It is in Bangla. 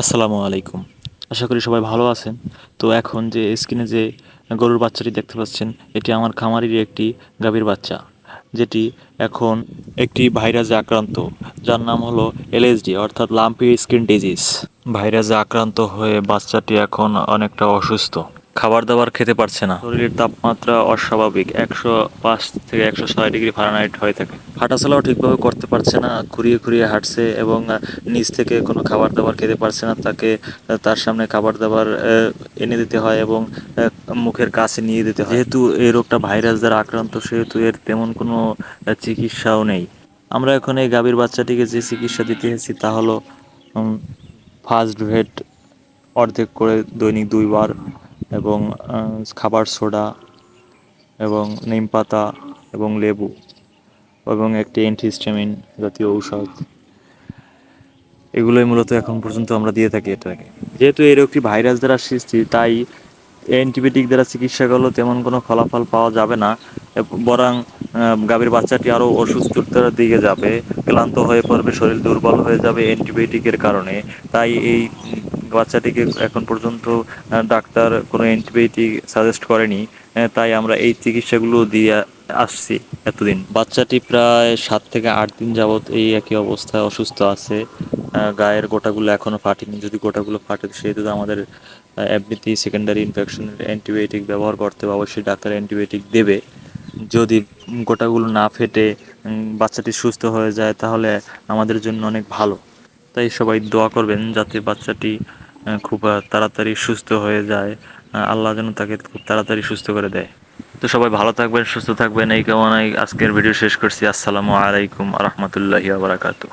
আসসালামু আলাইকুম। আশা করি সবাই ভালো আছেন। তো এখন যে স্ক্রিনে যে গরুর বাচ্চাটি দেখতে পাচ্ছেন, এটি আমার খামারির একটি গাভীর বাচ্চা, যেটি এখন একটি ভাইরাসে আক্রান্ত, যার নাম হলো এলএসডি, অর্থাৎ লাম্পি স্কিন ডিজিজ। ভাইরাসে আক্রান্ত হয়ে বাচ্চাটি এখন অনেকটা অসুস্থ। খাবার দাবার খেতে পারছে না। শরীরের তাপমাত্রা অস্বাভাবিক, একশো পাঁচ থেকে একশো ছয় ডিগ্রি ফারেনহাইট হয়ে থাকে। হাঁটাচলাও ঠিকভাবে করতে পারছে না খুঁড়িয়ে খুঁড়িয়ে হাঁটছে এবং নিচ থেকে কোনো খাবার দাবার খেতে পারছে না। তাকে তার সামনে খাবার দাবার এনে দিতে হয় এবং মুখের কাছে নিয়ে দিতে হয়। যেহেতু এই রোগটা ভাইরাস দ্বারা আক্রান্ত, সেহেতু এর তেমন কোনো চিকিৎসাও নেই। আমরা এখন এই গাভীর বাচ্চাটিকে যে চিকিৎসা দিতে এসেছি তা হলো ফার্স্ট ভেট অর্ধেক করে দৈনিক দুইবার এবং খাবার সোডা এবং নিম পাতা এবং লেবু এবং একটি অ্যান্টিহিস্টামিন জাতীয় ঔষধ। এগুলোই মূলত এখন পর্যন্ত আমরা দিয়ে থাকি এটাকে যেহেতু এর একটি ভাইরাস দ্বারা সৃষ্টি, তাই অ্যান্টিবায়োটিক দ্বারা চিকিৎসা করলেও তেমন কোনো ফলাফল পাওয়া যাবে না। বরং গাভীর বাচ্চাটি আরও অসুস্থতার দিকে যাবে, ক্লান্ত হয়ে পড়বে, শরীর দুর্বল হয়ে যাবে অ্যান্টিবায়োটিকের কারণে। তাই এই বাচ্চাটিকে এখন পর্যন্ত ডাক্তার কোনো অ্যান্টিবায়োটিক সাজেস্ট করেনি তাই আমরা এই চিকিৎসাগুলো দিয়ে আসছি এতদিন। বাচ্চাটি প্রায় সাত থেকে আট দিন যাবৎ এই একই অবস্থায় অসুস্থ আছে। গায়ের গোটাগুলো এখনও ফাটেনি। যদি গোটাগুলো ফাটে, সেহেতু আমাদের এমনিতেই সেকেন্ডারি ইনফেকশনের অ্যান্টিবায়োটিক ব্যবহার করতে হবে। অবশ্যই ডাক্তার অ্যান্টিবায়োটিক দেবে। যদি গোটাগুলো না ফেটে বাচ্চাটি সুস্থ হয়ে যায়, তাহলে আমাদের জন্য অনেক ভালো। তাই সবাই দোয়া করবেন যাতে বাচ্চাটি খুব তাড়াতাড়ি সুস্থ হয়ে যায়। আল্লাহ যেন তাকে খুব তাড়াতাড়ি সুস্থ করে দেয়। তো সবাই ভালো থাকবেন, সুস্থ থাকবেন। এই কামনায় আজকের ভিডিও শেষ করছি। আসসালামু আলাইকুম রহমতুল্লাহি বারাকাতু